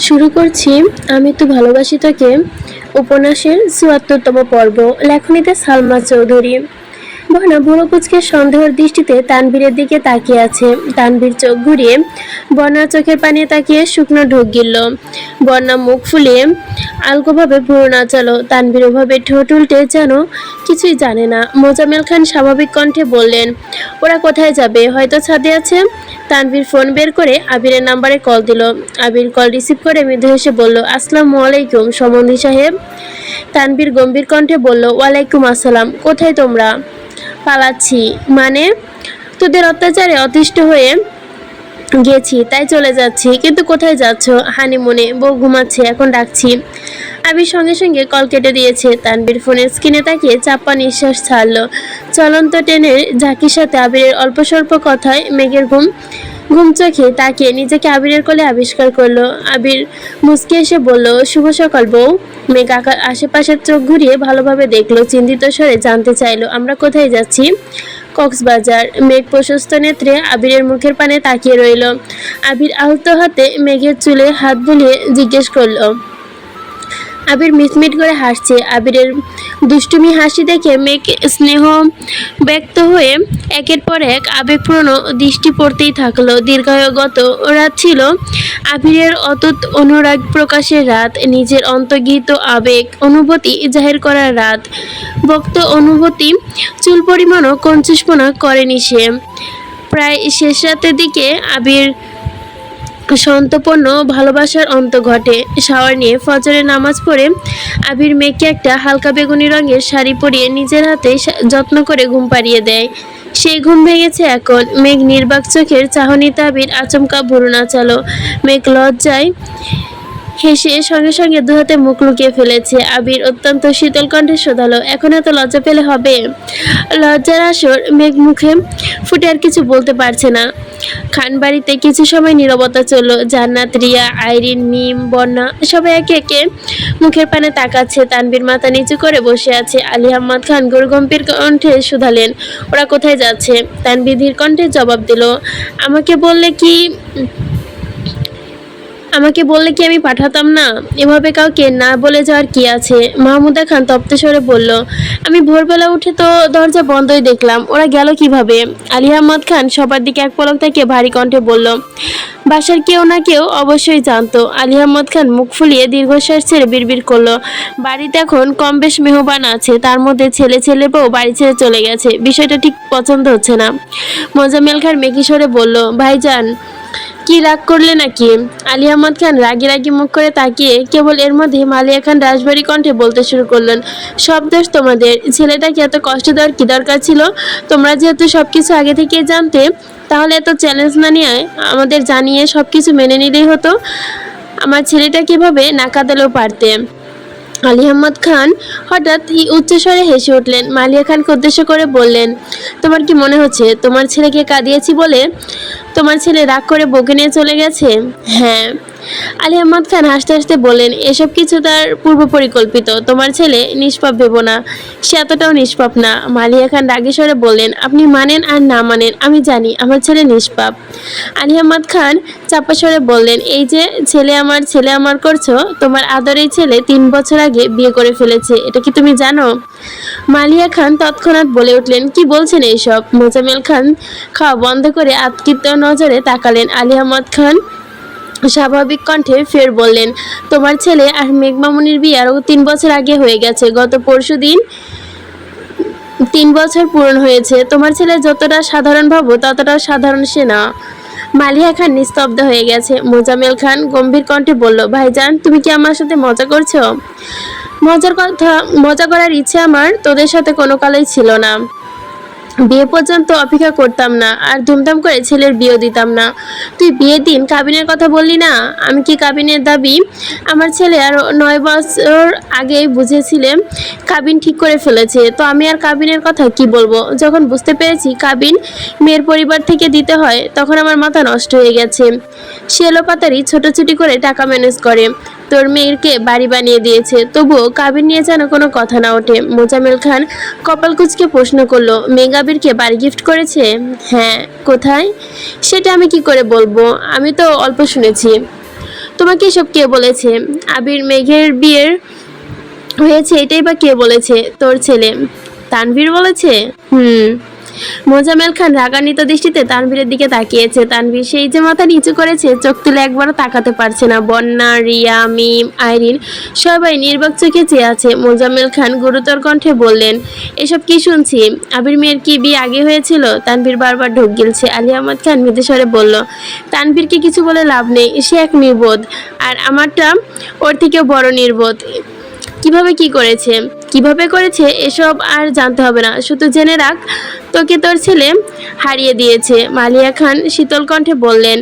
শুরু করছি আমি তো ভালোবাসি তাকে উপন্যাসের চুয়াত্তরতম পর্ব লেখনীতে সালমা চৌধুরী। বর্ণা বুড়ো কুচকে সন্দেহের দৃষ্টিতে তানবীরের দিকে তাকিয়ে আছে। তানবীর চোখ ঘুরিয়ে বর্ণার চোখের পানে তাকিয়ে শুকনো ঢোক গিলল। বর্ণা মুখ ফুলিয়ে আলগোভাবে ভুরু নাচালো তানবীর ওভাবে ঠোঁট উল্টে যেন কিছুই জানে না। মোজামেল খান স্বাভাবিক কণ্ঠে বললেন, ওরা কোথায় যাবে? হয়তো ছাদে আছে? তানভীর ফোন বের করে আবিরের নাম্বারে কল দিল। আবির কল রিসিভ করে মৃদু হেসে বলল, আসসালামু আলাইকুম সমন্ধি সাহেব। তানভীর গম্ভীর কণ্ঠে বলল, ওয়ালাইকুম আসসালাম। কোথায় তোমরা? পালাচ্ছি। মানে তোদের অত্যাচারে অতিষ্ঠ হয়ে গেছি, তাই চলে যাচ্ছি। কিন্তু কোথায় যাচ্ছ? হানিমুনে, বউ ঘুমাচ্ছে, এখন ডাকছি। আবির সঙ্গে সঙ্গে কল কেটে দিয়েছে তানবির ফোনের স্ক্রিনে তাকিয়ে চাপা নিঃশ্বাস ছাড়লো। চলন্ত ট্রেনের ঝাঁকির সাথে আবিরের অল্প স্বল্প কথায় মেঘের ঘুম ঘুম চোখে তাকিয়ে নিজেকে আবিরের কোলে আবিষ্কার করল। আবির মুসকে এসে বলল, শুভ সকাল বউ। মেঘ আশেপাশের চোখ ঘুরিয়ে ভালোভাবে দেখল, চিন্তিত স্বরে জানতে চাইলো, আমরা কোথায় যাচ্ছি? কক্সবাজার। মেঘ প্রশস্ত নেত্রে আবিরের মুখের পানে তাকিয়ে রইল। আবির আহত হাতে মেঘের চুলে হাত বুলিয়ে জিজ্ঞেস করল আবির মিটমিট করে হাসছে। আবিরের দুষ্টুমি হাসি দেখে মেঘ স্নেহ ব্যক্ত হয়ে একের পর এক আবেগপূর্ণ দৃষ্টি পড়তেই থাকল। দীর্ঘায়গত রাত ছিল। আবিরের অতত অনুরাগ প্রকাশের রাত, নিজের অন্তর্গীত আবেগ, অনুভূতি জাহির করার রাত। বক্ত অনুভূতি চুল পরিমাণও কঞ্চুষপনা করেনি সে। প্রায় শেষ রাতের দিকে আবির সন্তপন্ন ভালোবাসার অন্ত ঘটে। শাওয়ার নিয়ে ফজরের নামাজ পড়ে আবির মেয়েকে একটা হালকা বেগুনি রঙের শাড়ি পরিয়ে নিজের হাতে যত্ন করে ঘুম পাড়িয়ে দেয়। সেই ঘুম ভেঙেছে এখন। মেঘ নির্বাক চোখের চাহনিতে আবির আচমকা ভুরু নাচালো। মেঘ লজ্জায় হেসে সঙ্গে সঙ্গে দু হাতে মুখ লুকিয়ে ফেলেছে। আবির অত্যন্ত শীতল কণ্ঠে শোধালো, এখন এত লজ্জা পেলে হবে? লজ্জার আসর মেঘ মুখে ফুটে আর কিছু বলতে পারছে না। খান বাড়িতে কিছু সময় নিরবতা চলল। জান্নাত, রিয়া, আইরিন, মিম, বন্যা, সবাই একে একে মুখের পানে তাকাচ্ছে। তানবির মাথা নিচু করে বসে আছে। আলী আহম্মদ খান গম্ভীর কণ্ঠে শুধালেন, ওরা কোথায় যাচ্ছে? তানবিধির ধীর কণ্ঠে জবাব দিল, আমাকে বললে কি আমাকে বললে কি আমি পাঠাতাম না? এভাবে কাউকে না বলে যাওয়ার কি আছে? মাহমুদা খান তপ্ত স্বরে বলল, আমি ভোরবেলা উঠে তো দরজা বন্ধই দেখলাম। ওরা গেল কীভাবে? আলী আহমদ খান সবার দিকে এক পলক থেকে ভারী কণ্ঠে বলল, বাসার কেউ না কেউ অবশ্যই জানতো। আলী আহমদ খান মুখ ফুলিয়ে দীর্ঘশ্বাস ছেড়ে বিড়বিড় করল, বাড়িতে এখন কম বেশ মেহবান আছে। তার মধ্যে ছেলে ছেলে বউ বাড়ি ছেড়ে চলে গেছে। বিষয়টা ঠিক পছন্দ হচ্ছে না। মোজাম্মেল খান মেকিসরে বলল, ভাইজান কি রাগ করলে নাকি? আলী আহমদ খান রাগি রাগি মুখ করে তাকিয়ে কেবল এর মধ্যে মালিয়া খান রাজবাড়ি কণ্ঠে বলতে শুরু করলেন, সব দোষ তোমাদের। ছেলেটাকে এত কষ্ট দেওয়ার কি দরকার ছিল? তোমরা যেহেতু সব কিছু আগে থেকে জানতে, তাহলে এত চ্যালেঞ্জ না নিয়ে আমাদের জানিয়ে সব কিছু মেনে নিলেই হতো? আমার ছেলেটা কীভাবে নাকাদালেও পারতে? আলী আহমদ খান হঠাৎ উচ্চস্বরে হেসে উঠলেন। মালিয়া খানকে উদ্দেশ্য করে বললেন, তোমার কি মনে হচ্ছে তোমার ছেলেকে কাঁদিয়েছি বলে? তোমার ছেলে রাগ করে বকে নিয়ে চলে গেছে? হ্যাঁ। আলী আহমদ খান হাসতে হাসতে বললেন, এসব কিছু তার পূর্ব পরিকল্পিত তোমার ছেলে নিষ্পাপ ভেবো না। সে এতটাও নিষ্পাপ না। মালিয়া খান রাগী স্বরে বললেন, আপনি মানেন আর না মানেন, আমি জানি, আমার ছেলে নিষ্পাপ। আলী আহমদ খান চাপা স্বরে বললেন, এই যে ছেলে আমার ছেলে আমার করছ, তোমার আদরের ছেলে তিন বছর আগে বিয়ে করে ফেলেছে, এটা কি তুমি জানো? মালিয়া খান তৎক্ষণাৎ বলে উঠলেন, কি বলছেন এইসব? মোজামেল খান খাওয়া বন্ধ করে আতকৃত নজরে তাকালেন আলী আহমদ খান। স্বাভাবিক কণ্ঠে ফের বললেন, তোমার ছেলে আর মেঘমামুনির বিয়ে আরও তিন বছর আগে হয়ে গেছে। গত পরশু দিন তিন বছর পূরণ হয়েছে। তোমার ছেলে যতটা সাধারণ ভাবো ততটাও সাধারণ সে না। মালিয়া খান নিস্তব্ধ হয়ে গেছে। মোজামেল খান গম্ভীর কণ্ঠে বলল, ভাইজান, তুমি কি আমার সাথে মজা করছ? মজার কথা, মজা করার ইচ্ছে আমার, তোদের সাথে কোনো কালেই ছিল না। বিয়ে পর্যন্ত অপেক্ষা করতাম না, আর ধুমধাম করে ছেলের বিয়ে দিতাম না। তুই বিয়ের দিন কাবিনের কথা বললি না? আমি কি কাবিনের দাবি? আমার ছেলে আর নয় বছর আগেই বুঝেছিলাম কাবিন ঠিক করে ফেলেছে। তো আমি আর কাবিনের কথা কি বলব? যখন বুঝতে পেরেছি কাবিন মেয়ের পরিবার থেকে দিতে হয়, তখন আমার মাথা নষ্ট হয়ে গেছে। সে এলোপাতারি ছোটাছুটি করে টাকা ম্যানেজ করে। তোর মেয়েরকে বাড়ি বানিয়ে দিয়েছে। তবুও কাবির নিয়ে যেন কোনো কথা না ওঠে। মোজামেল খান কপাল কুচকে প্রশ্ন করল মেগাবিরকে বাড়ি গিফট করেছে? হ্যাঁ কোথায়? সেটা আমি কি করে বলব? আমি তো অল্প শুনেছি। তোমাকে এসব কে বলেছে? আবির মেঘের বিয়ের হয়েছে, এটাই বা কে বলেছে? তোর ছেলে। তানভীর বলেছে? হুম। মোজামেল খান রাগান্বিত দৃষ্টিতে তানভীরের দিকে তাকিয়েছে। তানভীর সেই যে মাথা নিচু করেছে, চোখ তুলে একবারও তাকাতে পারছে না। বন্যা, রিয়া, মিম, আইরিন, সবাই নির্বাক চোখে চেয়ে আছে। মোজাম্মেল খান গুরুতর কণ্ঠে বললেন, এসব কি শুনছি? আবির মেয়ের কি বিয়ে আগে হয়েছিল? তানভীর বারবার ঢোক গিলছে। আলী আহমদ খান মৃদুস্বরে বলল, তানভীরকে কিছু বলে লাভ নেই, সে এক নির্বোধ। আর আমারটা ওর থেকেও বড় নির্বোধ। কীভাবে কি করেছে? কীভাবে করেছে? এসব আর জানতে হবে না। শুধু জেনে রাখ, তোকে তোর ছেলে হারিয়ে দিয়েছে। মালিয়া খান শীতল কণ্ঠে বললেন,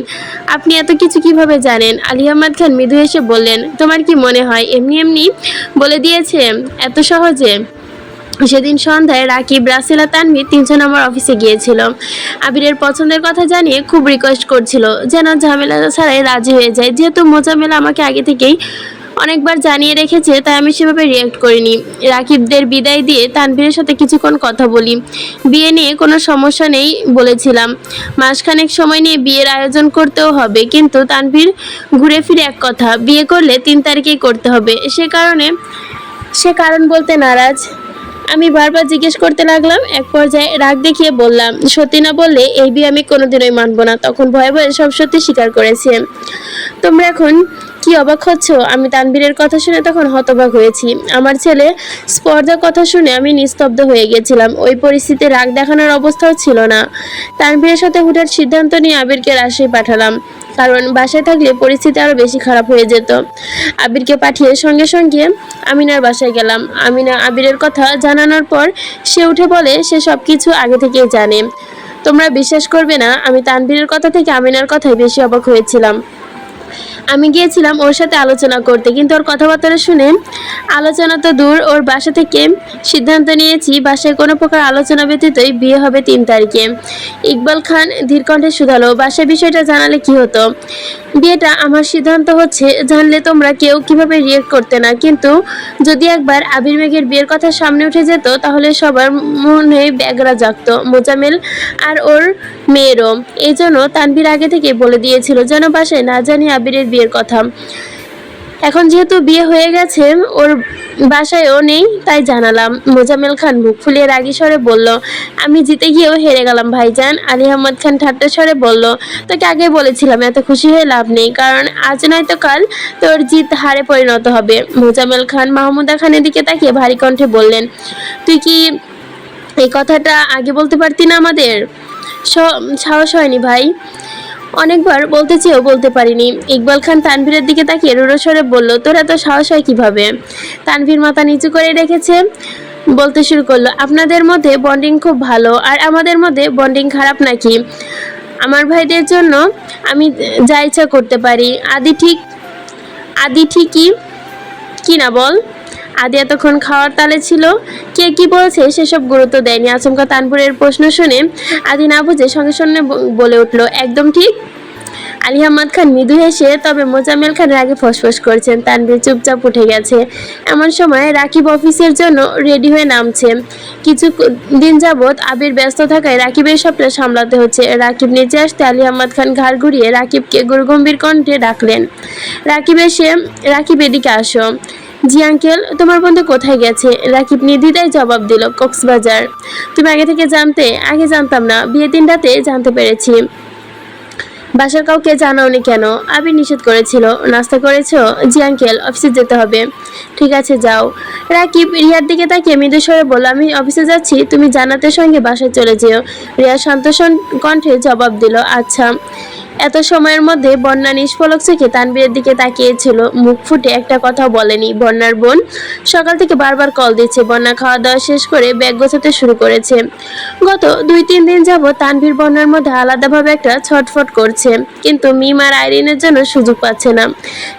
আপনি এত কিছু কীভাবে জানেন? আলী আহমদ খান মৃদু এসে বললেন, তোমার কি মনে হয় এমনি এমনি বলে দিয়েছে? এত সহজে? সেদিন সন্ধ্যায় রাকিব, রাসেলা, তানভীর তিনজন আমার অফিসে গিয়েছিল। আবিরের পছন্দের কথা জানিয়ে খুব রিকোয়েস্ট করছিল, যেন ঝামেলা ছাড়াই রাজি হয়ে যায়। যেহেতু মোজামেলা আমাকে আগে থেকেই অনেকবার জানিয়ে রেখেছে, তাই আমি সেভাবে রিয়েক্ট করিনি। রাকিবদের বিদায় দিয়ে তানভীরের সাথে কিছুক্ষণ কথা বলি। বিয়ে নিয়ে কোনো সমস্যা নেই বলেছিলাম। মাসখানেক সময় নিয়ে বিয়ের আয়োজন করতেও হবে, কিন্তু তানভীর ঘুরে ফিরে এক কথা, বিয়ে করলে তিন তারিখেই করতে হবে। সে কারণে, সে কারণ বলতে নারাজ। আমি বারবার জিজ্ঞেস করতে লাগলাম, এক পর্যায়ে রাগ দেখিয়ে বললাম, সত্যি না বললে এই বিয়ে আমি কোনোদিনই মানবো না। তখন ভয়ে ভয়ে সব সত্যি স্বীকার করেছে। তোমরা এখন কি অবাক হচ্ছ? আমি তানবীরের কথা শুনে তখন হতবাক হয়েছি। আমার ছেলে স্পর্ধার কথা শুনে আমি নিস্তব্ধ হয়ে গেছিলাম। ওই পরিস্থিতিতে রাগ দেখানোর অবস্থাও ছিল না। তানবীরের সাথে হুঠার সিদ্ধান্ত নিয়ে আবিরকে রাজশাহী পাঠালাম। কারণ বাসায় থাকলে পরিস্থিতি আরও বেশি খারাপ হয়ে যেত। আবিরকে পাঠিয়ে সঙ্গে সঙ্গে আমিনার বাসায় গেলাম। আমিনা আবিরের কথা জানানোর পর সে উঠে বলে, সে সব কিছু আগে থেকেই জানে। তোমরা বিশ্বাস করবে না, আমি তানবীরের কথা থেকে আমিনার কথাই বেশি অবাক হয়েছিলাম। আমি গিয়েছিলাম ওর সাথে আলোচনা করতে, কিন্তু ওর কথাবার্তা শুনে আলোচনা তো দূর, ওর বাসা থেকে সিদ্ধান্ত নিয়েছি বাসায় কোনো প্রকার আলোচনা ব্যতীতই বিয়ে হবে তিন তারিখে। ইকবাল খান ধীরকণ্ঠে শুধালো বাসায় বিষয়টা জানালে কি হতো? বিয়েটা আমার সিদ্ধান্ত হচ্ছে, জানলে তোমরা কেউ কীভাবে রিয়েক্ট করতে না, কিন্তু যদি একবার আবির মেঘের বিয়ের কথা সামনে উঠে যেত, তাহলে সবার মনে ব্যাগরা জাগত মোজামেল আর ওর মেয়েরও। এই জন্য তানভীর আগে থেকে বলে দিয়েছিল, যেন বাসায় না জানি আবিরের বিয়ের কথা। এখন যেহেতু বিয়ে হয়ে গেছে, ওর বাসায়ও নেই, তাই জানালাম। মোজামেল খান মুখ ফুলিয়ে রাগী স্বরে বলল, আমি জিতে গিয়েও হেরে গেলাম, ভাইজান। আলী আহমদ খান ঠাট্টা স্বরে বলল, তোকে আগে বলেছিলাম, এত খুশি হয়ে লাভ নেই, কারণ আজ নয়তো কাল তোর জিত হারে পরিণত হবে। মোজামেল খান মাহমুদা খানের দিকে তাকিয়ে ভারী কণ্ঠে বললেন, তুই কি এই কথাটা আগে বলতে পারতি না আমাদের? সাহস হয়নি ভাই। অনেকবার বলতে চেয়েও বলতে পারিনি। ইকবাল খান তানভীরের দিকে তাকিয়ে রুড়ো স্বরে বলল, তোর এত সাহস হয় কীভাবে? তানভীর মাথা নিচু করে রেখেছে। বলতে শুরু করল, আপনাদের মধ্যে বন্ডিং খুব ভালো, আর আমাদের মধ্যে বন্ডিং খারাপ নাকি? আমার ভাইদের জন্য আমি যা ইচ্ছা করতে পারি। আদি ঠিক, আদি ঠিকই, কি না বল? আদি এতক্ষণ খাওয়ার তালে ছিল। কে কি বলছে সেসব গুরুত্ব দেয়নি। আচমকা তানপুরের প্রশ্ন শুনে আদি না বুঝে সঙ্গে সঙ্গে বলে উঠল, একদম ঠিক। আলী আহমদ খান মৃদু হেসে, তবে মোজাম্মেল খান রাগে ফসফস করছেন। তানভীর চুপচাপ উঠে গেছে। এমন সময় রাকিব অফিসের জন্য রেডি হয়ে নামছে। কিছু দিন যাবৎ আবির ব্যস্ত থাকায় রাকিবের সবটা সামলাতে হচ্ছে। রাকিব নিচে আসতে আলী আহমদ খান ঘাড় ঘুরিয়ে রাকিবকে গুরুগম্ভীর কণ্ঠে ডাকলেন। রাকিব এসে, রাকিব এদিকে আসো। জি আঙ্কেল, তোমার বন্ধু কোথায় গেছে? রাকিব নির্দ্বিধায় জবাব দিল, কক্সবাজার। তুমি আগে থেকে জানতে, আগে জানতাম না বিয়ের দিন রাতে জানতে পেরেছি। বাসার কাউকে জানাওনি কেন? আবির নিষেধ করেছিল। নাস্তা করেছ? জি আঙ্কেল, অফিসে যেতে হবে। ঠিক আছে, যাও। রাকিব রিয়ার দিকে তাকিয়ে মৃদু স্বরে বলল, আমি অফিসে যাচ্ছি, তুমি জানাতে সঙ্গে বাসায় চলে যেও। রিয়া শান্তসন কণ্ঠে জবাব দিল আচ্ছা। এত সময়ের মধ্যে বন্যা নিষ্ফলক চোখে তানবীরের দিকে তাকিয়েছিল, মুখ ফুটে একটা কথা বলেনি বন্যার বোন। সকাল থেকে বারবার কল দিচ্ছে, বন্যা খাওয়া দাওয়া শেষ করে ব্যাগ গোছাতে শুরু করেছে। গত দুই তিন দিন যাব তানভীর বন্যার মধ্যে আলাদাভাবে একটা ছটফট করছে, কিন্তু মিম আর আইরিনের জন্য সুযোগ পাচ্ছে না।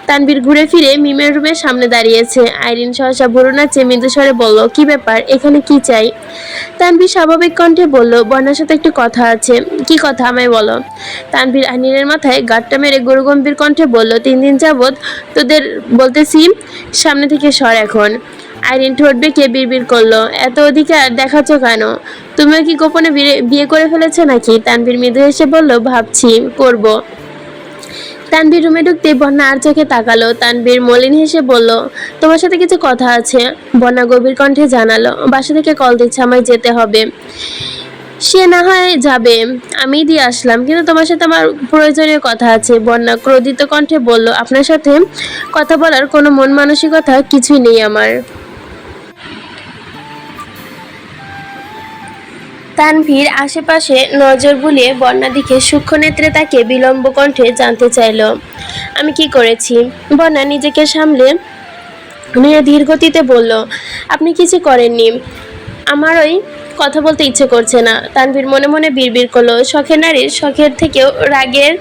তানভীর ঘুরে ফিরে মিমের রুমের সামনে দাঁড়িয়েছে। আইরিন সহসা ভরু নাচে মৃদুস্বরে বলল, কি ব্যাপার? এখানে কি চাই? তানভীর স্বাভাবিক কণ্ঠে বলল, বন্যার সাথে একটু কথা আছে। কি কথা? আমায় বলো। তানভীর আইরিনের মাথায় গাট্টা মেরে গরুগম্ভীর কণ্ঠে বলল, তিন দিন যাবৎ তোদের বলতেছি, সামনে থেকে সর এখন। আইরিন ঠোঁট বেঁকে বিড়বিড় করল, এত অধিকার দেখাচ্ছ কেন? তুমিও কি গোপনে বিয়ে- করে ফেলেছো নাকি? তানভীর মৃদু হেসে বলল, ভাবছি, করব। তানবীর রুমে ঢুকতে বন্যা আর চোখে তাকালো। তানবীর মলিন হেসে বলল, তোমার সাথে কিছু কথা আছে। বন্যা গভীর কণ্ঠে জানালো, বাসা থেকে কল দিচ্ছে, আমায় যেতে হবে। সে না হয় যাবে। আমি দিয়ে আসলাম। কিন্তু তোমার সাথে আমার প্রয়োজনীয় কথা আছে। বন্যা ক্রোধিত কণ্ঠে বলল, আপনার সাথে কথা বলার কোনো মন মানসিকতা কিছুই নেই আমার। তানভীর আশেপাশে নজর বুলিয়ে বন্যা দিকে সূক্ষ্ম নেত্রে তাকে বিলম্ব কণ্ঠে জানতে চাইল, আমি কি করেছি? বন্যা নিজেকে সামলে নিয়ে ধীর গতিতে বলল, আপনি কিছু করেননি। আমার ওই কথা বলতে ইচ্ছে করছে না। তানভীর মনে মনে বিড়বিড় করল। শখের নারীর, শখের থেকেও রাগের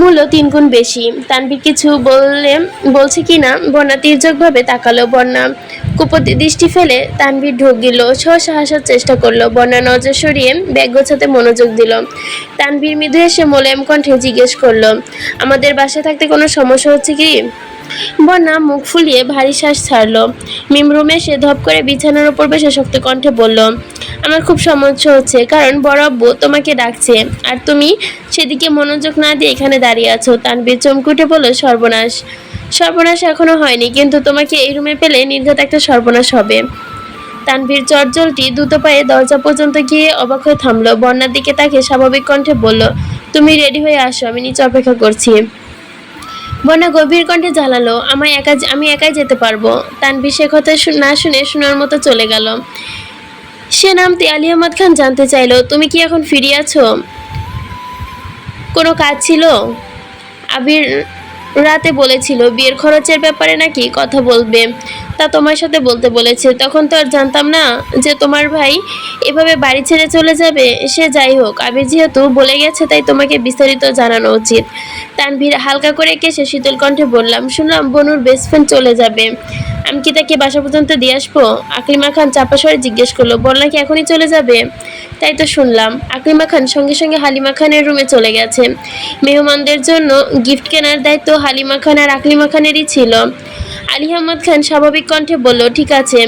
মূল্য তিন গুণ বেশি। তানভীর কিছু বললে, বলছে কি না, বন্যা তীর্যকভাবে তাকালো। বন্যা কুপতি দৃষ্টি ফেলে তানভীর ঢোক দিল। সহসা হাসার চেষ্টা করল। বন্যা নজর সরিয়ে ব্যাগ গোছাতে মনোযোগ দিল। তানভীর মৃদু এসে মোলায়েম কণ্ঠে জিজ্ঞেস করল, আমাদের বাসায় থাকতে কোনো সমস্যা হচ্ছে কি? বন্যা মুখ ফুলিয়ে ভারী শ্বাস ছাড়লো। মিম রুমে এসে ধপ করে বিছানার উপর বসে শক্ত কণ্ঠে বলল, আমার খুব সমস্যা হচ্ছে, কারণ বড় আব্বু তোমাকে ডাকছে। আর তুমি সেদিকে মনোযোগ না দিয়ে এখানে দাঁড়িয়ে আছো। তানবীর চমকুটে বলল, সর্বনাশ। সর্বনাশ এখনও হয়নি, কিন্তু তোমাকে এই রুমে পেলে নির্ঘাত একটা সর্বনাশ হবে। তানভীর চটজলটি দ্রুত পায়ে দরজা পর্যন্ত গিয়ে অবাক হয়ে থামলো। বন্যার দিকে তাকে স্বাভাবিক কণ্ঠে বলল, তুমি রেডি হয়ে আসো, আমি নিচে অপেক্ষা করছি। বন্যা গভীর কণ্ঠে জ্বালালো, আমায় একা আমি একাই যেতে পারব? তানভীর সে কথা না শুনে শোনার মতো চলে গেল। সে নামতে আলী আহমদ খান জানতে চাইলো, তুমি কি এখন ফিরে আছো? কোনো কাজ ছিল? আবির রাতে বলেছিল, বিয়ের খরচের ব্যাপারে নাকি কথা বলবে? তা তোমার সাথে বলতে বলেছে, তখন তো আর জানতাম না যে তোমার ভাই এভাবে বাড়ি ছেড়ে চলে যাবে। সে যাই হোক আবির যেহেতু বলে গেছে তাই তোমাকে বিস্তারিত জানানো উচিত। তানভীর হালকা করে কেসে শীতল কণ্ঠে বললাম, শুনলাম বনুর বেস্ট ফ্রেন্ড চলে যাবে। আমি কি তাকে বাসা পর্যন্ত দিয়ে আসব? আকলিমা খান চাপা স্বরে জিজ্ঞেস করল বললা কি এখনই চলে যাবে? তাই তো শুনলাম। আকলিমা খান সঙ্গে সঙ্গে হালিমা খানের রুমে চলে গেছে। মেহমানদের জন্য গিফট কেনার দায়িত্ব হালিমা খান আর আকলিমা খানেরই ছিল। আলী আহমদ খান স্বাভাবিক কণ্ঠে বলল, ঠিক আছে,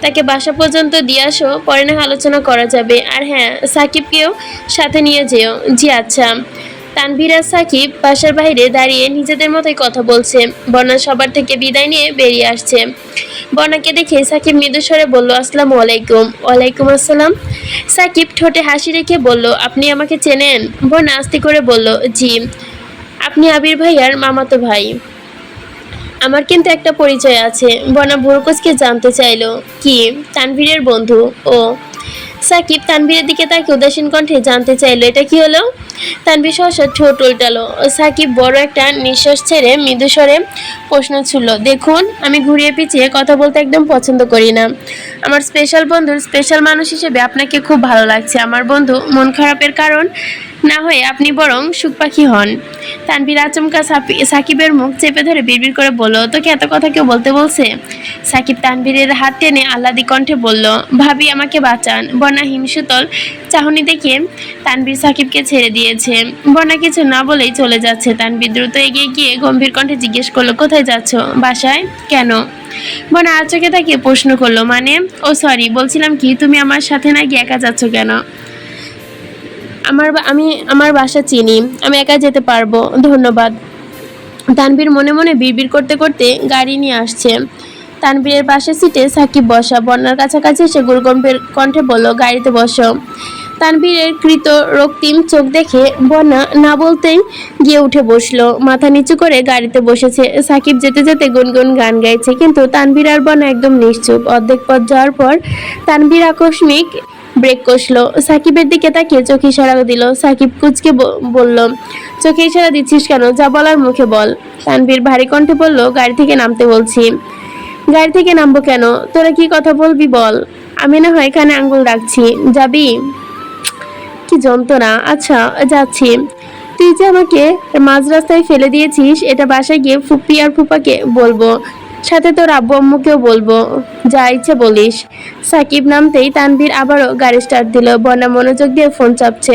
তাকে বাসা পর্যন্ত দিয়ে আসো, পরে না আলোচনা করা যাবে। আর হ্যাঁ সাকিবকেও সাথে নিয়ে যেও। জি আচ্ছা। তানভীর আর সাকিব বাসার বাইরে দাঁড়িয়ে নিজেদের মতোই কথা বলছে। বন্যা সবার থেকে বিদায় নিয়ে বেরিয়ে আসছে। বন্যাকে দেখে সাকিব মৃদুস্বরে বলল, আসসালামু আলাইকুম। ওয়ালাইকুম আসসালাম। সাকিব ঠোঁটে হাসি রেখে বলল, আপনি আমাকে চেনেন? বন্যা আস্তে করে বলল, জি। আপনি আবির ভাইয়ার মামাতো ভাই। আমার কিন্তু একটা পরিচয় আছে। বনা ভোরকোচকে জানতে চাইলো কি তানভীরের বন্ধু। ও সাকিব তানভীরের দিকে তাকে উদাসীন কণ্ঠে জানতে চাইলো, এটা কি হলো? তানভীর সহসা ঠোঁট উল্টালো। সাকিব বড় একটা নিঃশ্বাস ছেড়ে মৃদু স্বরে প্রশ্ন ছুড়ল, দেখুন, আমি ঘুরিয়ে পিছিয়ে কথা বলতে একদম পছন্দ করি না। আমার স্পেশাল বন্ধুর স্পেশাল মানুষ হিসেবে আপনাকে খুব ভালো লাগছে। আমার বন্ধু মন খারাপের কারণ না হয়ে আপনি বরং সুখ পাখি হন। তানভীর আচমকা সাকিবের মুখ চেপে ধরে বিড়বিড় করে বলল, তোকে এত কথা কেউ বলতে বলছে? সাকিব তানভীরের হাত টেনে আহ্লাদি কণ্ঠে বলল, ভাবি, আমাকে বাঁচান। বন্যা হিমশীতল চাহনি দেখে তানভীর সাকিবকে ছেড়ে দিয়েছে। বন্যা কিছু না বলেই চলে যাচ্ছে। তানভীর দ্রুত এগিয়ে গিয়ে গম্ভীর কণ্ঠে জিজ্ঞেস করল, কোথায় যাচ্ছ? বাসায়? কেন? বন্যা আর চোখে প্রশ্ন করল মানে? ও সরি বলছিলাম কি, তুমি আমার সাথে না গিয়ে একা যাচ্ছ কেন? আমার আমি আমার বাসা চিনি, আমি একা যেতে পারব, ধন্যবাদ। তানভীর মনে মনে বিড়বিড় করতে করতে গাড়ি নিয়ে আসছে। তানভীরের পাশে সিটে সাকিব বসা, বন্যার কাছাকাছি এসে গুরুগম্ভীর কণ্ঠে বলল, গাড়িতে বসো। তানভীরের কৃত রক্তিম চোখ দেখে বন্যা না বলতেই গিয়ে উঠে বসল। মাথা নিচু করে গাড়িতে বসেছে। সাকিব যেতে যেতে গুনগুন গান গাইছে, কিন্তু তানভীর আর বন্যা একদম নিশ্চুপ। অর্ধেক পথ যাওয়ার পর তানভীর আকস্মিক ব্রেক কষলো। সাকিবের দিকে তাকিয়ে চোখে ইশারা দিল। সাকিব কুচকে বলল, চোখে ইশারা দিচ্ছিস কেন? যা বলার মুখে বল। তানভীর ভারী কণ্ঠে বলল, গাড়ি থেকে নামতে বলছি। গাড়ি থেকে নামবো কেন? তোরা কি কথা বলবি বল? আমি না হয় এখানে আঙ্গুল রাখছি। যাবি? কি যন্ত্রণা। আচ্ছা যাচ্ছি। তুই যে আমাকে মাঝ রাস্তায় ফেলে দিয়েছিস, এটা বাসায় গিয়ে ফুপি আর ফুপাকে বলব। সাথে তোর আব্বু আম্মুকেও বলব, যা ইচ্ছে বলিস। সাকিব নামতেই তানভীর আবারও গাড়ি স্টার্ট দিল, বন্যা মনোযোগ দিয়ে ফোন চাপছে।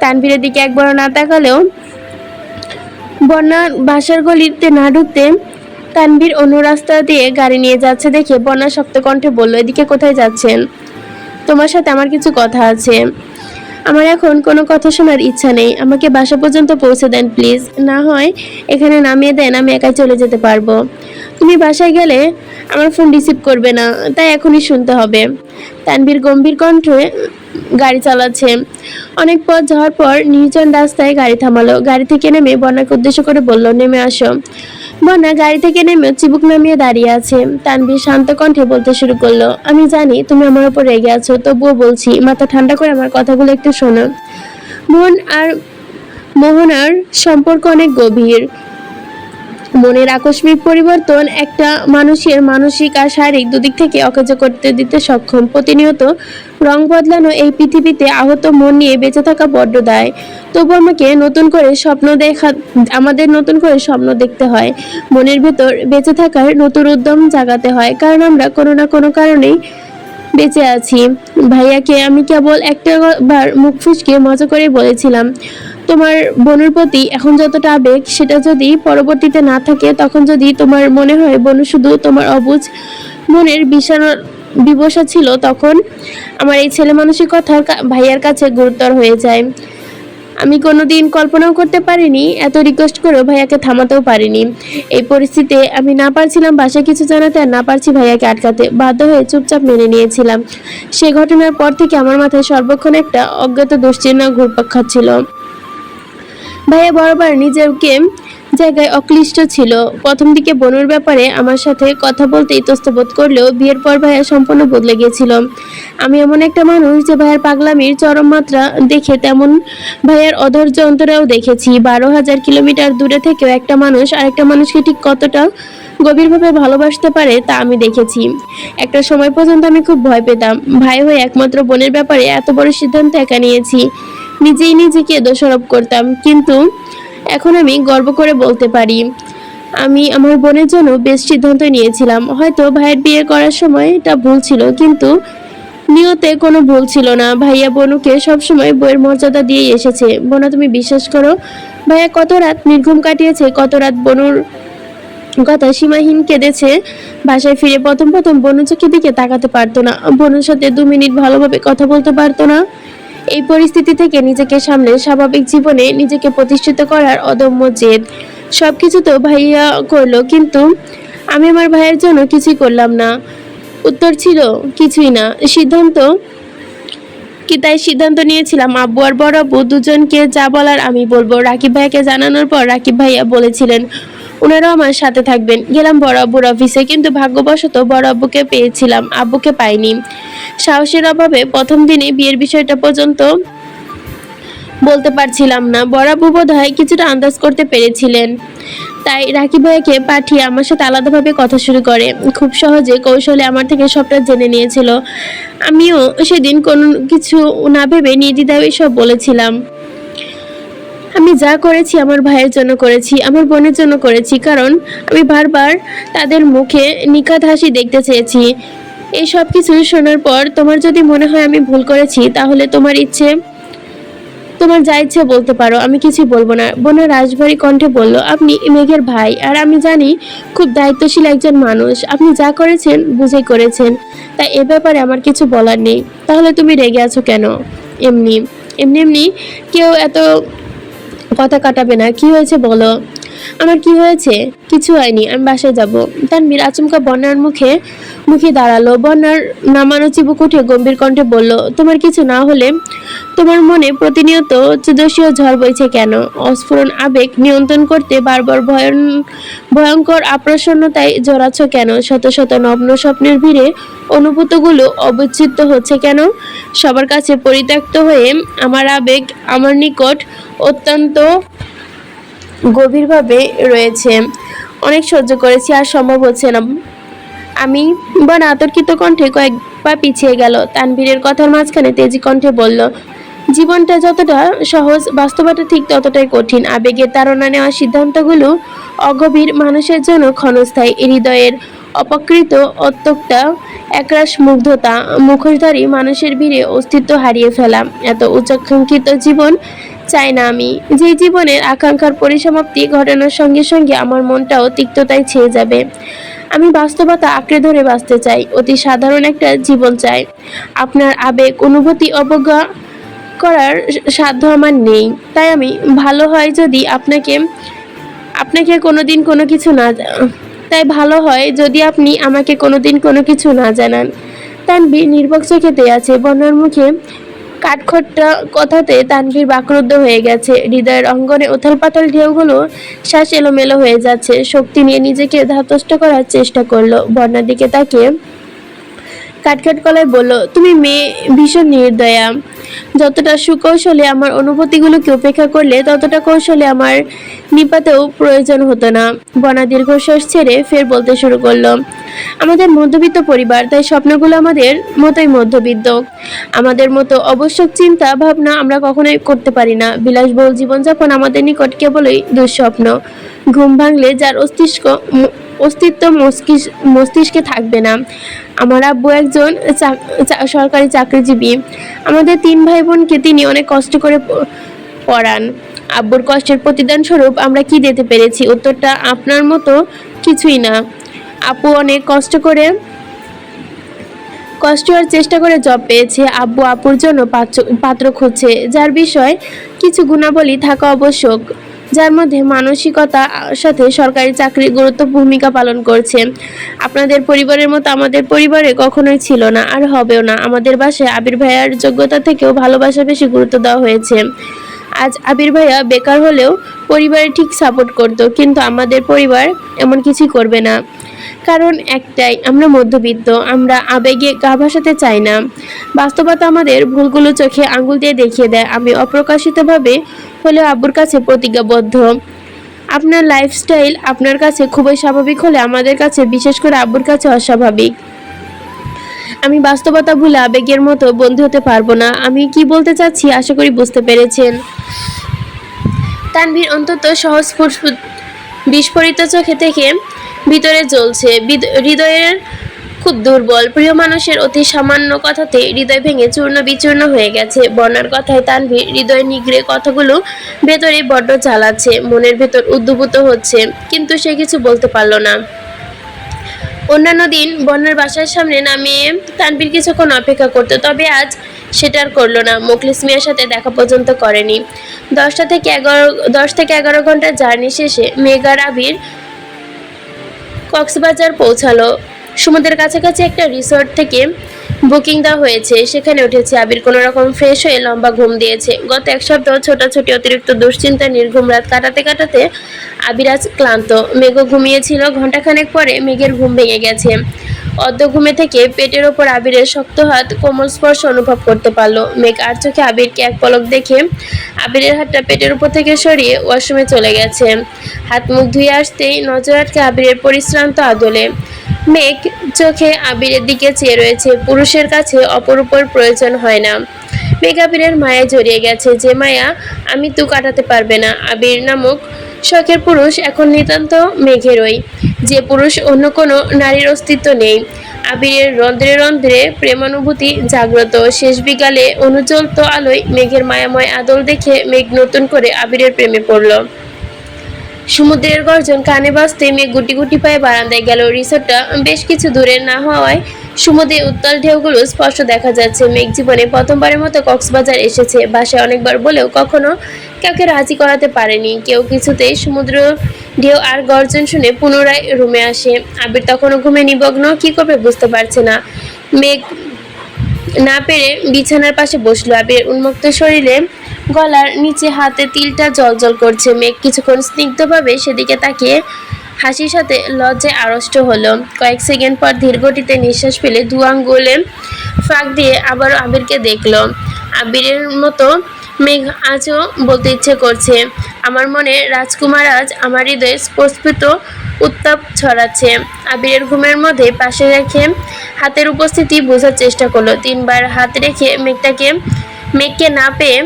তানভীরের দিকে একবারও না তাকালেও বন্যার বাসার গলিতে না ঢুকতে তানভীর অন্য রাস্তা দিয়ে গাড়ি নিয়ে যাচ্ছে দেখে বন্যা শক্ত কণ্ঠে বলল, এদিকে কোথায় যাচ্ছেন? তোমার সাথে আমার কিছু কথা আছে। আমার এখন কোনো কথা শোনার ইচ্ছা নেই। আমাকে বাসা পর্যন্ত পৌঁছে দেন, প্লিজ। না হয় এখানে নামিয়ে দেন, আমি একাই চলে যেতে পারব। তুমি বাসায় গেলে আমার ফোন রিসিভ করবে না, তাই এখনই শুনতে হবে। তানবীর গম্ভীর কণ্ঠে গাড়ি চালাচ্ছে। অনেক পথ যাওয়ার পর নির্জন রাস্তায় গাড়ি থামালো। গাড়ি থেকে নেমে বন্যাকে উদ্দেশ্য করে বলল, নেমে আসো। বন্যা গাড়ি থেকে নেমে চিবুক নামিয়ে দাঁড়িয়ে আছে। তানবীর শান্ত কণ্ঠে বলতে শুরু করল, আমি জানি তুমি আমার উপর রেগে আছো, তবুও বলছি, মাথা ঠান্ডা করে আমার কথাগুলো একটু শোনো। মন আর মোহনার সম্পর্ক অনেক গভীর। মনের আকস্মিক পরিবর্তন একটা মানুষের মানসিক আর শারীরিক দুদিক থেকে অকেজ করতে দিতে সক্ষম। প্রতিনিয়ত রং বদলানো এই পৃথিবীতে আহত মন নিয়ে বেঁচে থাকা বড্ড দায়। তবু আমাকে নতুন করে স্বপ্ন দেখা, আমাদের নতুন করে স্বপ্ন দেখতে হয়। মনের ভেতর বেঁচে থাকার নতুন উদ্যম জাগাতে হয়, কারণ আমরা কোনো না কোনো কারণেই বেঁচে আছি। ভাইয়াকে আমি কেবল একটা বার মুখ ফুসকে মজা করে বলেছিলাম তোমার বোনের প্রতি এখন যতটা আবেগ, সেটা যদি পরবর্তীতে না থাকে, তখন যদি তোমার মনে হয় বনু শুধু তোমার অবুঝ মনের বিষাণ বিবসা ছিল, তখন আমার এই ছেলে মানুষের কথা ভাইয়ার কাছে গুরুতর হয়ে যায়। আমি কোনোদিন কল্পনাও করতে পারিনি, এত রিকোয়েস্ট করেও ভাইয়াকে থামাতেও পারিনি। এই পরিস্থিতিতে আমি না পারছিলাম বাসায় কিছু জানাতে আর না পারছি ভাইয়াকে আটকাতে। বাধ্য হয়ে চুপচাপ মেনে নিয়েছিলাম। সে ঘটনার পর থেকে আমার মাথায় সর্বক্ষণ একটা অজ্ঞাত দুশ্চিহ্ন ঘুরপাক খাচ্ছিল। ভাইয়া বরাবর নিজেকে জায়গায় অক্লিষ্ট ছিল। প্রথম দিকে বনুর ব্যাপারে আমার সাথে কথা বলতে ইতস্তবোধ করলেও বিয়ের পর ভাইয়া সম্পূর্ণ বদলে গিয়েছিল। আমি এমন একটা মানুষ যে ভাইয়ার পাগলামির চরম মাত্রা দেখে তেমন ভাইয়ার অধৈর্য অন্তরেও দেখেছি। বারো হাজার কিলোমিটার দূরে থেকেও একটা মানুষ আরেকটা মানুষকে ঠিক কতটা গভীরভাবে ভালোবাসতে পারে তা আমি দেখেছি। একটা সময় পর্যন্ত আমি খুব ভয় পেতাম। ভাই হয়ে একমাত্র বোনের ব্যাপারে এত বড় সিদ্ধান্ত একা নিয়েছি। নিজেই নিজেকে দোষারোপ করতাম। কিন্তু এখন আমি গর্ব করে বলতে পারি, আমি আমার বোনের জন্য বেশ সিদ্ধান্ত নিয়েছিলাম। হয়তো ভাইয়ের বিয়ে করার সময় এটা ভুল ছিল, কিন্তু নিয়তে কোনো ভুল ছিল না। ভাইয়া বনুকে সবসময় বইয়ের মর্যাদা দিয়েই এসেছে। বোনা, তুমি বিশ্বাস করো, ভাইয়া কত রাত নির্ঘুম কাটিয়েছে, কত রাত বনুর কথা সীমাহীন কেঁদেছে, বাসায় ফিরে প্রথম প্রথম বনু চোখের দিকে তাকাতে পারতো না। বনুর সাথে দু মিনিট ভালোভাবে কথা বলতে পারতো না। এই পরিস্থিতি থেকে নিজেকে সামলে স্বাভাবিক জীবনে নিজেকে প্রতিষ্ঠিত করার অদম্য জেদ। সবকিছু তো ভাইয়া করল, কিন্তু আমি আমার ভাইয়ের জন্য কিছুই করলাম না। উত্তর ছিল কিছুই না। সিদ্ধান্ত কি তাই সিদ্ধান্ত নিয়েছিলাম, আব্বু আর বড় আব্বু দুজনকে যা বলার আমি বলব। রাকিব ভাইয়াকে জানানোর পর রাকিব ভাইয়া বলেছিলেন ওনারাও আমার সাথে থাকবেন। গেলাম বড় আব্বুর অফিসে কিন্তু ভাগ্যবশত বড় আব্বুকে পেয়েছিলাম, আব্বুকে পাইনি। সাহসের অভাবে প্রথম দিনে বিয়ের বিষয়টা পর্যন্ত বলতে পারছিলাম না। আব্বু বোধ হয় কিছুটা আন্দাজ করতে পেরেছিলেন। তাই রাকিব ভাইয়াকে পাঠিয়ে আমার সাথে আলাদাভাবে কথা শুরু করে। খুব সহজে কৌশলে আমার থেকে সবটা জেনে নিয়েছিল। আমিও সেদিন কোনো কিছু না ভেবে নির্দ্বিধায় সব বলেছিলাম। আমি যা করেছি আমার ভাইয়ের জন্য করেছি, আমার বোনের জন্য করেছি, কারণ আমি বারবার তাদের মুখে নিকাত হাসি দেখতে চেয়েছি। এই সব কিছু শোনার পর তোমার যদি মনে হয় আমি ভুল করেছি, তাহলে তোমার ইচ্ছে, তোমার যা ইচ্ছে বলতে পারো, আমি কিছু বলব না। বোনের রাজবাড়ি কণ্ঠে বলল, আপনি মেঘের ভাই, আর আমি জানি খুব দায়িত্বশীল একজন মানুষ। আপনি যা করেছেন বুঝেই করেছেন। তাই এ ব্যাপারে আমার কিছু বলার নেই। তাহলে তুমি রেগে আছো কেন? এমনি এমনি এমনি কেউ এত কথা কাটাবে না। কি হয়েছে বলো? আমার কি হয়েছে? কিছু হয়নি, আমি বাসায় যাব। তানবীর আচমকা বন্যার মুখে মুখে দাঁড়াল। বন্যার নামানো চিবুক উঠে গম্ভীর কণ্ঠে বলল, তোমার কিছু না হলে তোমার মনে প্রতিনিয়ত চুদস্যীয় ঝড় বইছে কেন? অস্ফুরণ আবেগ নিয়ন্ত্রণ করতে বারবার ভয়ঙ্কর আপ্রসন্নতায় জড়াচ্ছ কেন? শত শত নগ্ন স্বপ্নের ভিড়ে অনুভূতগুলো অবিচ্ছিন্ন হচ্ছে কেন? সবার কাছে পরিত্যক্ত হয়ে আমার আবেগ আমার নিকট অত্যন্ত গভীরভাবে রয়েছে। অনেক সহ্য করেছি, আর সম্ভব হচ্ছে না। আমি বন আতর্কিত কণ্ঠে কয়েক পা পিছিয়ে গেল। তানভীরের কথার মাঝখানে তেজি কণ্ঠে বলল, জীবনটা যতটা সহজ, বাস্তবতা ঠিক ততটাই কঠিন। আবেগের তাড়না নেওয়া সিদ্ধান্তগুলো অগভীর মানুষের জন্য ক্ষণস্থায়ী। হৃদয়ের অপকৃত অত্যক্তা একরাশ মুগ্ধতা, মুখোশধারী মানুষের ভিড়ে অস্তিত্ব হারিয়ে ফেলা। এত উচ্চাকাঙ্ক্ষিত জীবন চাই না আমি। যে জীবনের আকাঙ্ক্ষার পরিসমাপ্তি ঘটানোর সঙ্গে সঙ্গে আমার মনটাও তিক্ততায় ছেয়ে যাবে। আমি বাস্তবতা আঁকড়ে ধরে বাঁচতে চাই। অতি সাধারণ একটা জীবন চাই। আপনার আবেগ, অনুভূতি অবজ্ঞা করার সাধ্য আমার নেই। তাই আমি ভালো হয় যদি আপনাকে আপনাকে কোনোদিন কোনো কিছু না তাই ভালো হয় যদি আপনি আমাকে কোনো দিন কোনো কিছু না জানান। তানভীর নির্বক চোখে আছে, বন্যার মুখে কাঠখোট্টা কথাতে তানভীর বাকরুদ্ধ হয়ে গেছে। হৃদয়ের অঙ্গনে উথাল পাতাল ঢেউগুলো শ্বাস এলোমেলো হয়ে যাচ্ছে। শক্তি নিয়ে নিজেকে ধাতস্থ করার চেষ্টা করল। বন্যার দিকে তাকিয়ে কাটকাট গলায় বলল, তুমি মেয়ে, ভীষণ নির্দয়া। যতটা সুকৌশলে আমার অনুভূতিগুলোকে উপেক্ষা করলে, ততটা কৌশলে আমার নিপাতেও প্রয়োজন হতো না। বনা দীর্ঘশ্বাস ছেড়ে ফের বলতে শুরু করল, আমাদের মধ্যবিত্ত পরিবার, তাই স্বপ্নগুলো আমাদের মতোই মধ্যবিত্ত। আমাদের মতো অবশ্যক চিন্তা, ভাবনা আমরা কখনোই করতে পারি না। বিলাসবহুল জীবনযাপন আমাদের নিকট কেবলই দুঃস্বপ্ন। ঘুম ভাঙলে যার অস্তিষ্ক অস্তিত্ব মস্তিষ্ক থাকবে না। আমার আব্বু একজন সরকারি চাকরিজীবী। আমাদের তিন ভাই বোনকে তিনি অনেক কষ্ট করে পড়ান। আব্বুর কষ্টের প্রতিদান স্বরূপ আমরা কি দিতে পেরেছি? উত্তরটা আপনার মতো কিছুই না। আপু অনেক কষ্ট করে কষ্ট আর চেষ্টা করে জব পেয়েছে। আব্বু আপুর জন্য পাত্র খুঁজছে। যার বিষয় কিছু গুণাবলী থাকা আবশ্যক। যার মধ্যে মানসিকতা সাথে সরকারি চাকরি গুরুত্ব ভূমিকা পালন করছে। আপনাদের পরিবারের মতো আমাদের পরিবারে কখনোই ছিল না, আর হবেও না। আমাদের বাসায় আবির ভাইয়ার যোগ্যতা থেকেও ভালোবাসা বেশি গুরুত্ব দেওয়া হয়েছে। আজ আবির ভাইয়া বেকার হলেও পরিবারে ঠিক সাপোর্ট করতো, কিন্তু আমাদের পরিবার এমন কিছুই করবে না। কারণ একটাই, আমরা মধ্যবিত্ত, আমরা আবেগে গা ভাসাতে চাই না। বাস্তবতা আমাদের ভুলগুলো চোখে আঙ্গুল দিয়ে দেখিয়ে দেয়। আমি অপ্রকাশিতভাবে হলেও আব্বুর কাছে প্রতিজ্ঞাবদ্ধ। আপনার লাইফস্টাইল আপনার কাছে খুবই স্বাভাবিক হলে আমাদের কাছে বিশেষ করে আব্বুর কাছে অস্বাভাবিক। আমি বাস্তবতা ভুলে আবেগের মতো বন্ধু হতে পারব না। আমি কি বলতে চাচ্ছি আশা করি বুঝতে পেরেছেন। তানভীর অন্তত সহজ ফুটফুট বিস্ফোরিত চোখে থেকে ভিতরে জ্বলছে। হৃদয়ের খুব দুর্বল। প্রিয় মানুষের অতি সামান্য কথাতে হৃদয় ভেঙে চূর্ণ বিচূর্ণ হয়ে গেছে। বন্যার কথায় তানভীর হৃদয় নিগড়ে কথাগুলো ভেতরে বড্ড চালাচ্ছে মনের ভেতর উদ্দুবুত হচ্ছে, কিন্তু সে কিছু বলতে পারল না। অন্যান্য দিন বন্যার বাসার সামনে নামিয়ে তানভীর কিছুক্ষণ অপেক্ষা করতো। তবে আজ সেটা আর করল না। মুখলিস মিয়ার সাথে দেখা পর্যন্ত করেনি। দশটা থেকে এগারো দশ থেকে এগারো ঘণ্টা জার্নি শেষে মেগার আবির কক্সবাজার পৌঁছালো। সমুদ্রের কাছাকাছি একটা রিসোর্ট থেকে বুকিং দেওয়া হয়েছে। সেখানে উঠেছে আবির। কোনো রকম ফ্রেশ হয়ে লম্বা ঘুম দিয়েছে। গত এক সপ্তাহ ছোটাছুটি, অতিরিক্ত দুশ্চিন্তা, নির্ঘুম রাত কাটাতে কাটাতে আবির আজ ক্লান্ত। মেঘও ঘুমিয়েছিল। ঘন্টাখানেক পরে মেঘের ঘুম ভেঙে গেছে। অর্ধ ঘুমে থেকে পেটের ওপর আবিরের শক্ত হাত কোমল স্পর্শ অনুভব করতে পারল। মেঘ আর চোখে আবিরকে এক পলক দেখে আবিরের হাতটা পেটের উপর থেকে সরিয়ে ওয়াশরুমে চলে গেছে। হাত মুখ ধুয়ে আসতেই নজর আটকে আবিরের পরিশ্রান্ত আদলে। মেঘ চোখে আবিরের দিকে চেয়ে রয়েছে, পুরুষের কাছে অপরূপর প্রয়োজন হয় না। মেঘ আবিরের মায়া জড়িয়ে গেছে যে, মায়া, আমি তু কাটাতে পারবে না। আবির নামক শখের পুরুষ এখন নিতান্ত মেঘেরই। যে পুরুষ অন্য কোনো নারীর অস্তিত্ব নেই। আবিরের রন্ধ্রে রন্ধ্রে প্রেমানুভূতি জাগ্রত। শেষ বিকালে অনুজ্জ্বলত আলোয় মেঘের মায়াময় আদল দেখে মেঘ নতুন করে আবিরের প্রেমে পড়ল। সমুদ্রের গর্জন কানে বাজতে মেঘ গুটি গুটি পায়ে বারান্দায় গেল। রিসোর্টটা বেশ কিছু দূরে না হওয়ায় সমুদ্রে উত্তাল ঢেউগুলো স্পষ্ট দেখা যাচ্ছে। মেঘ জীবনে প্রথমবারের মতো কক্সবাজার এসেছে। বাসায় অনেকবার বলেও কখনো কাউকে রাজি করাতে পারেনি। কেউ কিছুতেই সমুদ্র ঢেউ আর গর্জন শুনে পুনরায় রুমে আসে। আবির তখনও ঘুমে নিমগ্ন, কি করবে বুঝতে পারছে না। মেঘ না পেরে বিছানার পাশে বসল। আবির উন্মুক্ত শরীরে গলার নিচে হাতে তিলটা জলজল করছে। মেঘ কিছুক্ষণ স্নিগ্ধভাবে সেদিকে তাকিয়ে হাসির সাথে লজ্জায় আড়ষ্ট হলো। কয়েক সেকেন্ড পর ধীর গতিতে নিঃশ্বাস ফেলে দু আঙ্গুলে ফাঁক দিয়ে আবারও আবিরকে দেখল। আবিরের মতো মেঘ আজও বলতে ইচ্ছে করছে, আমার মনে রাজকুমার আজ আমার হৃদয়ে স্পষ্ট উত্তাপ ছড়াচ্ছে। আবিরের ঘুমের মধ্যে পাশে রেখে হাতের উপস্থিতি বোঝার চেষ্টা করল। তিনবার হাত রেখে মেঘটাকে, মেঘকে না পেয়ে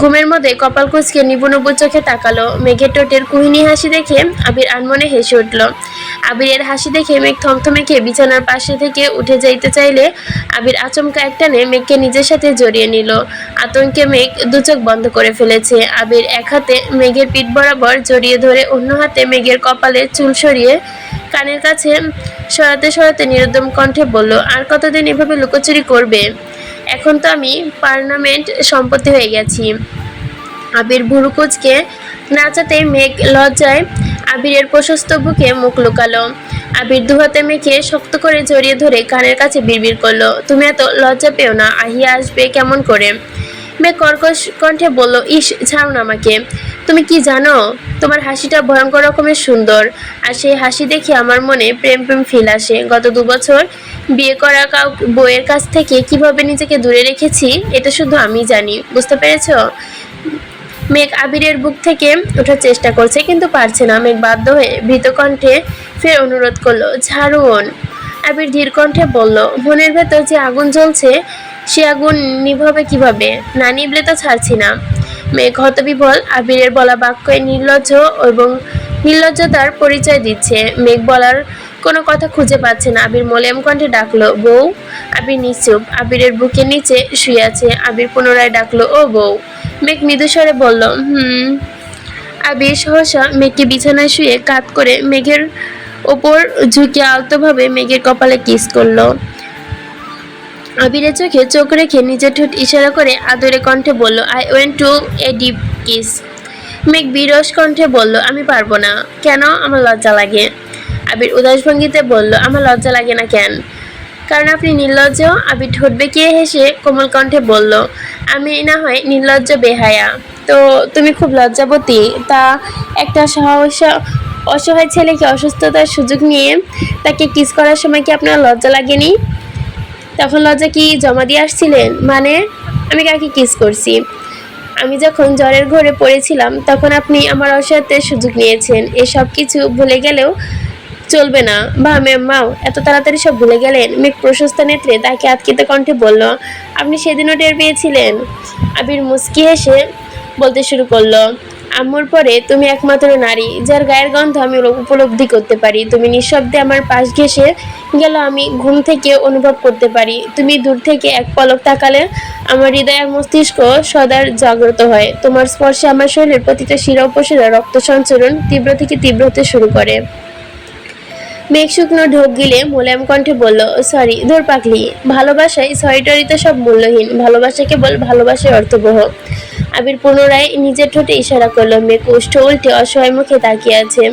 ঘুমের মধ্যে কপাল কুচকে নিবু চোখে তাকালো। মেঘের টোটের কুহিনী হাসি দেখে আবির আনমনে হেসে উঠল। আবিরের হাসি দেখে মেঘ থমথমে খেয়ে বিছানার পাশে থেকে উঠে যাইতে চাইলে আবির আচমকা একটানে মেঘকে নিজের সাথে জড়িয়ে নিল। আতঙ্কে মেঘ দু চোখ বন্ধ করে ফেলেছে। আবির এক হাতে মেঘের পিঠ বরাবর জড়িয়ে ধরে অন্য হাতে মেঘের কপালে চুল সরিয়ে কানের কাছে সরাতে সরাতে নিরুদ্যম কণ্ঠে বলল, আর কতদিন এভাবে লুকোচুরি করবে? এখন তো আমি পার্মানেন্ট সম্পত্তি হয়ে গেছি। আবির ভুরুকুচকে নাচাতে মেঘ লজ্জায় আবিরের প্রশস্ত বুকে মুখ লুকালো। আবির দুহাতে মেখে শক্ত করে জড়িয়ে ধরে কানের কাছে বিড়বিড় করল। তুমি এত লজ্জা পেও না, আহিয়া আসবে কেমন করে? মেঘ কর্কশ কণ্ঠে বলল, ইস, ছাড়ো না আমাকে। তুমি কি জানো? তোমার হাসিটা ভয়ঙ্কর রকমের সুন্দর। আর সেই হাসি দেখে আমার মনে প্রেম প্রেম ফিল আসে। গত দু বছর বিয়ে করা কাউ বইয়ের কাছ থেকে কীভাবে নিজেকে দূরে রেখেছি, এটা শুধু আমি জানি। বুঝতে পেরেছ? মেঘ আবিরের বুক থেকে ওঠার চেষ্টা করছে, কিন্তু পারছে না। মেঘ বাধ্য হয়ে ভীত কণ্ঠে ফের অনুরোধ করল, ছাড়ুন। আবির ধীর কণ্ঠে বলল, মনের ভেতর যে আগুন জ্বলছে, সে আগুন নিভাবে কীভাবে? না নিবলে তো ছাড়ছি না। মেঘ হতবিবল আবিরের বলা বাক্যে নির্লজ্জ এবং নির্লজ্জতার পরিচয় দিচ্ছে। মেঘ বলার কোনো কথা খুঁজে পাচ্ছে না। আবির মোলেম কণ্ঠে ডাকলো, বউ? আবির নিশ্চুপ। আবিরের বুকের নিচে শুয়ে আছে। আবির পুনরায় ডাকলো, ও বউ? মেঘ মৃদুস্বরে বলল, হুম। আবির সহসা মেঘকে বিছানায় শুয়ে কাত করে মেঘের ওপর ঝুঁকে আলতোভাবে মেঘের কপালে কিস করল। আবিরের চোখে চোখ রেখে নিজের ঠোঁট ইশারা করে আদরে কণ্ঠে বলল I went to a deep kiss মেঘ বিরস কণ্ঠে বলল, আমি পারব না। কেন? আমার লজ্জা লাগে। আবির উদাস ভঙ্গিতে বলল, আমার লজ্জা লাগে না কেন? কারণ আপনি নির্লজ্জ। আবির ঠোঁট বেঁকিয়ে হেসে কোমল কণ্ঠে বলল, আমি না হয় নির্লজ্জ বেহায়া। তো তুমি খুব লজ্জাবতী। তা একটা সহসা, অসহায় ছেলেকে অসুস্থতার সুযোগ নিয়ে তাকে কিস করার সময় কি আপনার লজ্জা লাগেনি? তখন লজ্জা কি জমা দিয়ে আসছিলেন? মানে আমি কাকে কিস করছি? আমি যখন জ্বরের ঘরে পড়েছিলাম, তখন আপনি আমার অসহায়ত্বের সুযোগ নিয়েছেন। এসব কিছু ভুলে গেলেও চলবে না। বা ম্যামাও এত তাড়াতাড়ি সব ভুলে গেলেন? মেঘ প্রশস্ত নেত্রে তাকে আতকিতে কণ্ঠে বলল, আপনি সেদিনও টের পেয়েছিলেন? আবির মুস্কি হেসে বলতে শুরু করল আম্মুর পরে তুমি একমাত্র নারী, যার গায়ের গন্ধ আমি উপলব্ধি করতে পারি। তুমি নিঃশব্দে আমার পাশ ঘেসে গেল, আমি ঘুম থেকে অনুভব করতে পারি। তুমি দূর থেকে এক পলক তাকালে আমার হৃদয় আর মস্তিষ্ক সদার জাগ্রত হয়। তোমার স্পর্শে আমার শরীরের প্রতিটা শিরা উপশিরা রক্ত সঞ্চরণ তীব্র থেকে তীব্র হতে শুরু করে। মেঘ শুকনো ঢোক গিলে মোলায়েম কণ্ঠে বলল, সরি, ধর পাকলি ভালোবাসায় সরিটারি তো সব মূল্যহীন। ভালোবাসাকে বল ভালোবাসায় অর্থবহ। আবির পুনরায় নিজের ঠোঁটে ইশারা করল, মেঘ উষ্ঠ উল্টে অসহায় মুখে তাকিয়ে আছে।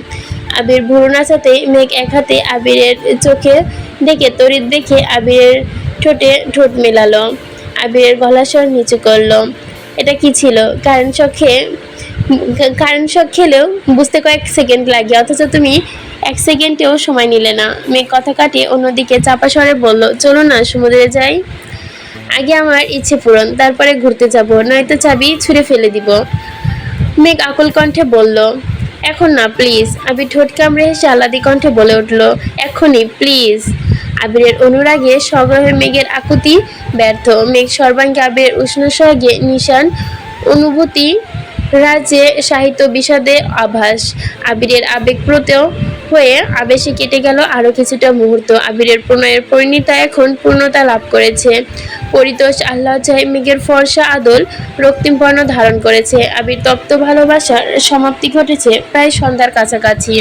আবির ভুরু নাচাতে মেঘ এক হাতে আবিরের চোখে দেখে তরিত দেখে আবিরের ঠোঁটে ঠোঁট মেলালো। আবিরের গলা স্বর নিচু করল। এটা কি ছিল? কারণ খেয়ে কারেন্ট শখ খেলেও বুঝতে কয়েক সেকেন্ড লাগে, অথচ তুমি এক সেকেন্ডেও সময় নিলে না। মেয়ে কথা কাটিয়ে অন্যদিকে চাপা স্বরে বলল, চলো না, সমুদ্রে যাই। আগে আমার ইচ্ছে পূরণ, তারপরে ঘুরতে যাব, নয়তো চাবি ছুঁড়ে ফেলে দিব। মেঘ আকুল কণ্ঠে বলল, এখন না, প্লিজ। আবির ঠোঁট কামড়ে হেসে আলাদি কণ্ঠে বলে উঠল, এখনই, প্লিজ। আবিরের অনুরাগে সগ্রহে মেঘের আকুতি ব্যর্থ। মেঘ সর্বাঙ্গে আবিরের উষ্ণ সহগে নিশান অনুভূতি রাজ্যে সাহিত্য বিষাদে আভাস। আবিরের আবেগপ্রতেও হয়ে আবেশে কেটে গেল আরও কিছুটা মুহূর্ত। আবিরের প্রণয়ের পরিণীতা এখন পূর্ণতা লাভ করেছে। পরিতোষ আল্লাহ মেঘের ফর্সা আদল রক্তিম বর্ণ ধারণ করেছে। আবির তপ্ত ভালোবাসার সমাপ্তি ঘটেছে প্রায় সন্ধ্যার কাছাকাছি।